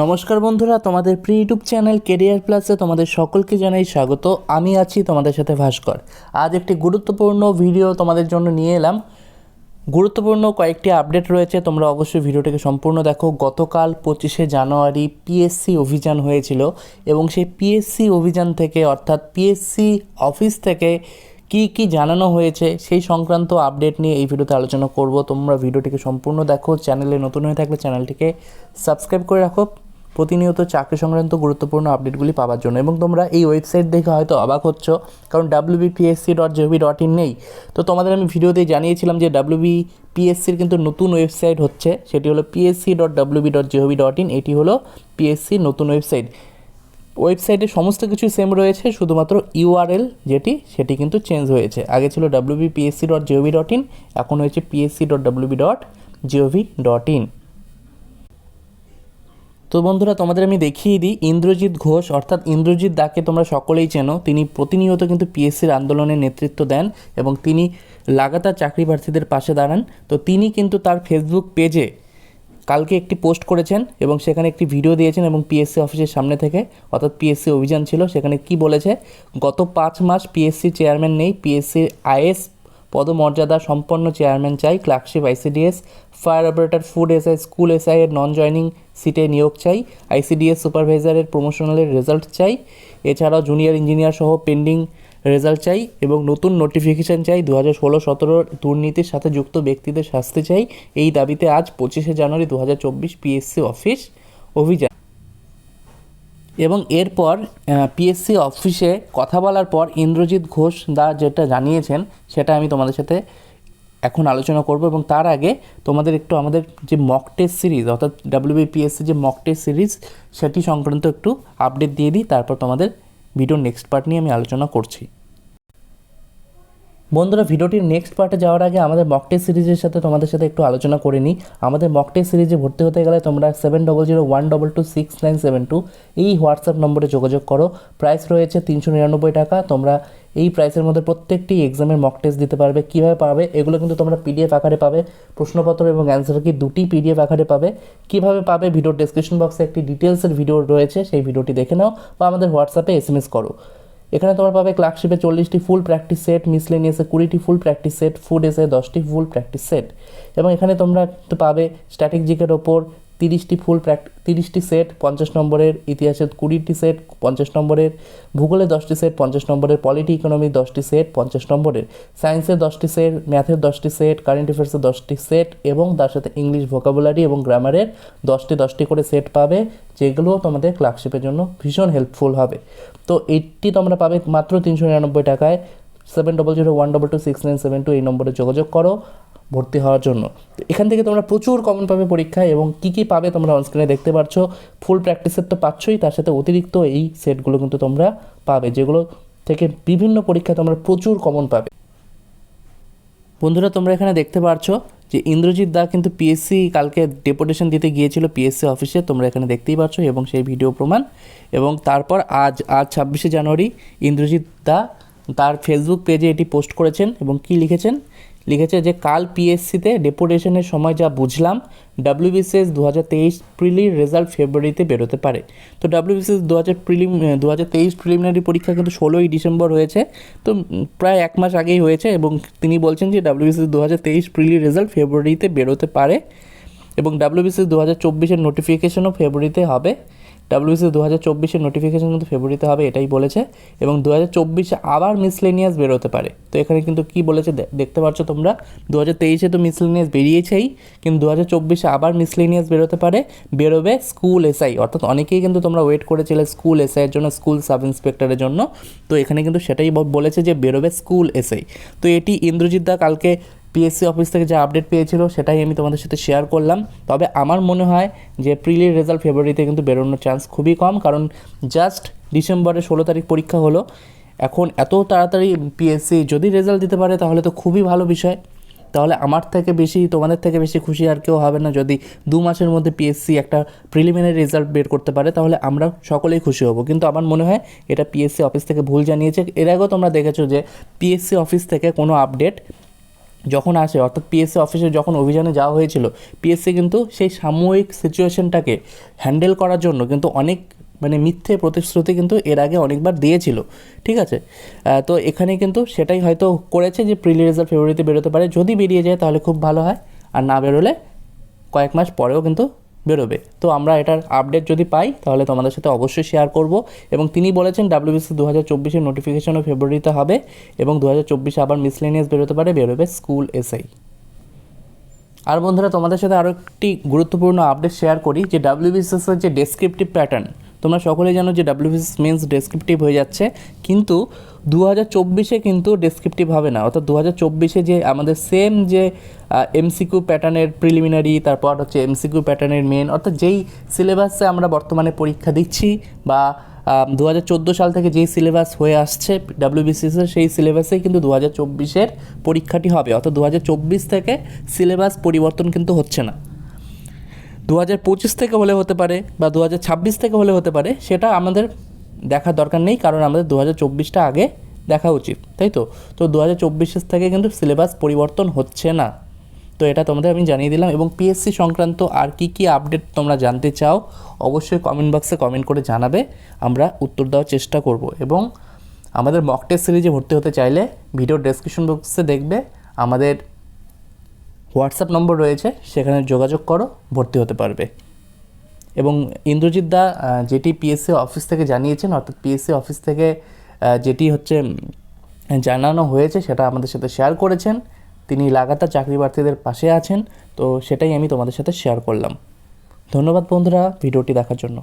নমস্কার বন্ধুরা, তোমাদের প্রি ইউটিউব চ্যানেল কেরিয়ার প্লাসে তোমাদের সকলকে জানাই স্বাগত। আমি আছি তোমাদের সাথে ভাস্কর। আজ একটি গুরুত্বপূর্ণ ভিডিও তোমাদের জন্য নিয়ে এলাম। গুরুত্বপূর্ণ কয়েকটি আপডেট রয়েছে, তোমরা অবশ্যই ভিডিওটিকে সম্পূর্ণ দেখো। গতকাল পঁচিশে জানুয়ারি পিএসসি অভিযান হয়েছিল এবং সেই পিএসসি অভিযান থেকে, অর্থাৎ পিএসসি অফিস থেকে কি কি জানানো হয়েছে, সেই সংক্রান্ত আপডেট নিয়ে এই ভিডিওতে আলোচনা করব। তোমরা ভিডিওটিকে সম্পূর্ণ দেখো চ্যানেলে নতুন হয়ে থাকলে চ্যানেলটিকে সাবস্ক্রাইব করে রাখো। প্রতিনিয়ত চাকরি সংক্রান্ত গুরুত্বপূর্ণ আপডেটগুলি পাওয়ার জন্য। এবং তোমরা এই ওয়েবসাইট দেখে হয়তো অবাক হচ্ছ, কারণ WBPSC dot GOV dot in নেই। তো তোমাদের আমি ভিডিওতে জানিয়েছিলাম যে ডাব্লিউবিপিএসসির কিন্তু নতুন ওয়েবসাইট হচ্ছে, সেটি হলো PSC dot WB dot GOV dot in এটি হলো পিএসসির নতুন ওয়েবসাইট ওয়েবসাইটে সমস্ত কিছু সেম রয়েছে, শুধুমাত্র ইউআরএল যেটি, সেটি কিন্তু চেঞ্জ হয়েছে। আগে ছিল WB PSC dot GOV dot in এখন হয়েছে PSC dot WB dot GOV dot in তো বন্ধুরা, তোমাদের আমি দেখিয়ে দিই, ইন্দ্রজিৎ ঘোষ, অর্থাৎ ইন্দ্রজিৎ দাকে তোমরা সকলেই চেনো। তিনি প্রতিনিয়ত কিন্তু পিএসসির আন্দোলনে নেতৃত্ব দেন এবং তিনি লাগাতার চাকরি প্রার্থীদের পাশে দাঁড়ান। তো তিনি কিন্তু তার ফেসবুক পেজে কালকে একটি পোস্ট করেছেন এবং সেখানে একটি ভিডিও দিয়েছেন এবং পিএসসি অফিসের সামনে থেকে, অর্থাৎ পিএসসি অভিযান ছিল, সেখানে কি বলেছে, গত পাঁচ মাস পিএসসি চেয়ারম্যান নেই পিএসসির আইএস পদমর্যাদা সম্পন্ন চেয়ারম্যান চাই, clerkship ICDS, fire operator, food SI, school SI এর নন জয়নিং সিটে নিয়োগ চাই, আইসিডিএস সুপারভাইজারের প্রমোশনালের রেজাল্ট চাই। এছাড়াও জুনিয়র ইঞ্জিনিয়ার সহ পেন্ডিং রেজাল্ট চাই এবং নতুন নোটিফিকেশান চাই দু হাজার ষোলো সতেরোর দুর্নীতির সাথে যুক্ত ব্যক্তিদের শাস্তি চাই। এই দাবিতে আজ পঁচিশে জানুয়ারি দু হাজার চব্বিশ পিএসসি অফিস অভিযান। এবং এরপর পিএসসি অফিসে কথা বলার পর ইন্দ্রজিৎ ঘোষ দা যেটা জানিয়েছেন, সেটা আমি তোমাদের সাথে এখন আলোচনা করব এবং তার আগে তোমাদের একটু আমাদের যে মক টেস্ট সিরিজ অর্থাৎ ডাব্লিউবিপিএসসি যে মক টেস্ট সিরিজ সেটি সংক্রান্ত একটু আপডেট দিয়ে দিই, তারপর তোমাদের ভিডিও নেক্সট পার্ট নিয়ে আমি আলোচনা করছি। বন্ধুরা, ভিডিওটির নেক্সট পার্টে যাওয়ার আগে আমাদের মক টেস্ট সিরিজের সাথে তোমাদের সাথে একটু আলোচনা করে নিই। আমাদের মক টেস্ট সিরিজে ভর্তি হতে গেলে তোমরা seven double zero one double two six nine seven two এই হোয়াটসঅ্যাপ নম্বরে যোগাযোগ করো। প্রাইস রয়েছে তিনশো নিরানব্বই টাকা। তোমরা এই প্রাইসের মধ্যে প্রত্যেকটি এক্সামের মক টেস্ট দিতে পারবে। কীভাবে পাবে? এগুলো কিন্তু তোমরা পিডিএফ আকারে পাবে। প্রশ্নপত্র এবং অ্যান্সার কি দুটি পিডিএফ আকারে পাবে? কীভাবে পাবে? ভিডিও ডেসক্রিপশন বক্সে একটি ডিটেলসের ভিডিও রয়েছে। সেই ভিডিওটি দেখে নাও বা আমাদের হোয়াটসঅ্যাপে এস এম এস করো। এখানে তোমরা পাবে ক্লার্কশিপে চল্লিশটি ফুল প্র্যাকটিস সেট মিসলেনিয়াসে কুড়িটি ফুল প্র্যাকটিস সেট ফুড এসে দশটি ফুল প্র্যাকটিস সেট এবং এখানে তোমরা পাবে স্ট্যাটিক জিকের ওপর তিরিশটি ফুল প্র্যাকটি তিরিশটি সেট, পঞ্চাশ নম্বরের ইতিহাসের কুড়িটি সেট, পঞ্চাশ নম্বরের ভূগোলে দশটি সেট, পঞ্চাশ নম্বরের পলিটি ইকোনমি দশটি সেট, পঞ্চাশ নম্বরের সায়েন্সের দশটি সেট, ম্যাথের দশটি সেট, কারেন্ট অ্যাফেয়ার্সের দশটি সেট এবং তার সাথে ইংলিশ ভোকাবুলারি এবং গ্রামারের দশটি দশটি করে সেট পাবে যেগুলো তোমাদের ক্লার্কশিপের জন্য ভীষণ হেল্পফুল হবে। তো এইটি তোমরা পাবে মাত্র তিনশো নিরানব্বই টাকায়। Seven double zero, one double two, six nine seven two এই নম্বরে যোগাযোগ করো। ভর্তি হওয়ার জন্য। এখান থেকে তোমরা প্রচুর কমন পাবে পরীক্ষায় এবং কী কী পাবে তোমরা অনস্ক্রিনে দেখতে পাচ্ছ ফুল প্র্যাকটিসের তো পাচ্ছই, তার সাথে অতিরিক্ত এই সেটগুলো কিন্তু তোমরা পাবে, যেগুলো থেকে বিভিন্ন পরীক্ষায় তোমরা প্রচুর কমন পাবে। বন্ধুরা, তোমরা এখানে দেখতে পাচ্ছ যে ইন্দ্রজিৎ দা কিন্তু পিএসসি কালকে ডেপুটেশন দিতে গিয়েছিল পিএসসি অফিসে তোমরা এখানে দেখতেই পাচ্ছ এবং সেই ভিডিও প্রমাণ। এবং তারপর আজ আজ ছাব্বিশে জানুয়ারি ইন্দ্রজিৎ দা তার ফেসবুক পেজে এটি পোস্ট করেছেন এবং কি লিখেছেন? লিখেছে যে কাল পিএসসিতে ডেপুটেশনের সময় যা বুঝলাম ডাব্লিউবিসিএস দু হাজার তেইশ প্রিলির রেজাল্ট ফেব্রুয়ারিতে বেরোতে পারে। তো ডাব্লিউবিসিএস দু হাজার প্রিলিম দু হাজার তেইশ প্রিলিমিনারি পরীক্ষা কিন্তু ষোলোই ডিসেম্বর হয়েছে। তো প্রায় এক মাস আগেই হয়েছে এবং তিনি বলছেন যে ডাব্লিউবিসিএস দু হাজার তেইশ প্রিলির রেজাল্ট ফেব্রুয়ারিতে বেরোতে পারে এবং ডাব্লিউবিসিএস দু হাজার চব্বিশের নোটিফিকেশনও ফেব্রুয়ারিতে হবে। ডাব্লিউসি দু হাজার চব্বিশের নোটিফিকেশন কিন্তু ফেব্রুয়ারিতে হবে, এটাই বলেছে। এবং দু হাজার চব্বিশে আবার মিসলেনিয়াস বেরোতে পারে। তো এখানে কিন্তু কি বলেছে দেখতে পাচ্ছ তোমরা? দু হাজার তেইশে তো মিসলেনিয়াস বেরিয়েছেই, কিন্তু দু হাজার চব্বিশে আবার মিসলেনিয়াস বেরোতে পারে। বেরোবে স্কুল এসআই অর্থাৎ অনেকেই কিন্তু তোমরা ওয়েট করেছিলে স্কুল এসআইয়ের জন্য স্কুল সাব ইন্সপেক্টরের জন্য। তো এখানে কিন্তু সেটাই বলেছে যে বেরোবে স্কুল এসআই তো এটি ইন্দ্রজিৎ দা কালকে পিএসসি অফিস থেকে যে আপডেট পেয়েছিল, সেটাই আমি তোমাদের সাথে শেয়ার করলাম। তবে আমার মনে হয় যে প্রিলির রেজাল্ট ফেব্রুয়ারিতে কিন্তু বেরোনোর চান্স খুবই কম, কারণ জাস্ট ডিসেম্বরের ষোলো তারিখ পরীক্ষা হলো। এখন এত তাড়াতাড়ি পিএসসি যদি রেজাল্ট দিতে পারে, তাহলে তো খুবই ভালো বিষয়। তাহলে আমার থেকে বেশি, তোমাদের থেকে বেশি খুশি আর কেউ হবে না যদি দু মাসের মধ্যে পিএসসি একটা প্রিলিমিনারি রেজাল্ট বের করতে পারে, তাহলে আমরা সকলেই খুশি হব। কিন্তু আমার মনে হয় এটা পিএসসি অফিস থেকে ভুল জানিয়েছে। এর আগেও তোমরা দেখেছ যে পিএসসি অফিস থেকে কোনো আপডেট যখন আসে, অর্থাৎ পিএসসি অফিসে যখন অভিযানে যাওয়া হয়েছিল পিএসসি কিন্তু সেই সাময়িক সিচুয়েশনটাকে হ্যান্ডেল করার জন্য কিন্তু অনেক মানে মিথ্যে প্রতিশ্রুতি কিন্তু এর আগে অনেকবার দিয়েছিল। ঠিক আছে? তো এখানে কিন্তু সেটাই হয়তো করেছে যে প্রিলি রেজাল্ট ফেব্রুয়ারিতে বেরোতে পারে। যদি বেরিয়ে যায় তাহলে খুব ভালো হয়। আর না বেরোলে কয়েক মাস পরেও কিন্তু বেরোবে। তো আমরা এটার আপডেট যদি পাই, তাহলে তোমাদের সাথে অবশ্যই শেয়ার করব। এবং তিনি বলেছেন ডাব্লিউবিসি দু হাজার চব্বিশের নোটিফিকেশনও ফেব্রুয়ারিতে হবে এবং দু হাজার চব্বিশে আবার মিসলেনিয়াস বেরোতে পারে, বেরোবে স্কুল এসআই আর বন্ধুরা, তোমাদের সাথে আরও একটি গুরুত্বপূর্ণ আপডেট শেয়ার করি, যে ডাব্লিউবিসিএসের যে ডেসক্রিপটিভ প্যাটার্ন তোমরা সকলেই জানো যে ডাব্লিউবিসিএস মেন্স ডেসক্রিপটিভ হয়ে যাচ্ছে, কিন্তু দু হাজার চব্বিশে কিন্তু ডেসক্রিপটিভ হবে না। অর্থাৎ দু হাজার চব্বিশে যে আমাদের সেম যে এমসিকিউ প্যাটার্নের প্রিলিমিনারি তারপর হচ্ছে এমসিকিউ প্যাটার্নের মেন অর্থাৎ যেই সিলেবাসে আমরা বর্তমানে পরীক্ষা দিচ্ছি বা দু হাজার চোদ্দ সাল থেকে যেই সিলেবাস হয়ে আসছে ডাব্লিউবিসিএসের সেই সিলেবাসেই কিন্তু দু হাজার চব্বিশের পরীক্ষাটি হবে। অর্থাৎ দু হাজার চব্বিশ থেকে সিলেবাস পরিবর্তন কিন্তু হচ্ছে না। দু হাজার পঁচিশ থেকে হলে হতে পারে বা দু হাজার ছাব্বিশ থেকে হলে হতে পারে, সেটা আমাদের দেখার দরকার নেই, কারণ আমাদের দু চব্বিশটা আগে দেখা উচিত, তাই তো? তো দু হাজার থেকে কিন্তু সিলেবাস পরিবর্তন হচ্ছে না। তো এটা তোমাদের আমি জানিয়ে দিলাম, এবং পিএসসি সংক্রান্ত আর কি কি আপডেট তোমরা জানতে চাও, অবশ্যই কমেন্ট বক্সে কমেন্ট করে জানাবে, আমরা উত্তর দেওয়ার চেষ্টা করব, এবং আমাদের মক টেস্ট সিরিজে ভর্তি হতে চাইলে ভিডিও ডেসক্রিপশন বক্সে দেখবে, আমাদের হোয়াটসঅ্যাপ নম্বর রয়েছে, সেখানে যোগাযোগ করো, ভর্তি হতে পারবে। এবং ইন্দ্রজিৎ দা যেটি পিএসসি অফিস থেকে জানিয়েছেন, অর্থাৎ পিএসসি অফিস থেকে যেটি হচ্ছে জানানো হয়েছে, সেটা আমাদের সাথে শেয়ার করেছেন। তিনি লাগাতার চাকরি প্রার্থীদের পাশে আছেন, তো সেটাই আমি তোমাদের সাথে শেয়ার করলাম। ধন্যবাদ বন্ধুরা, ভিডিওটি দেখার জন্য।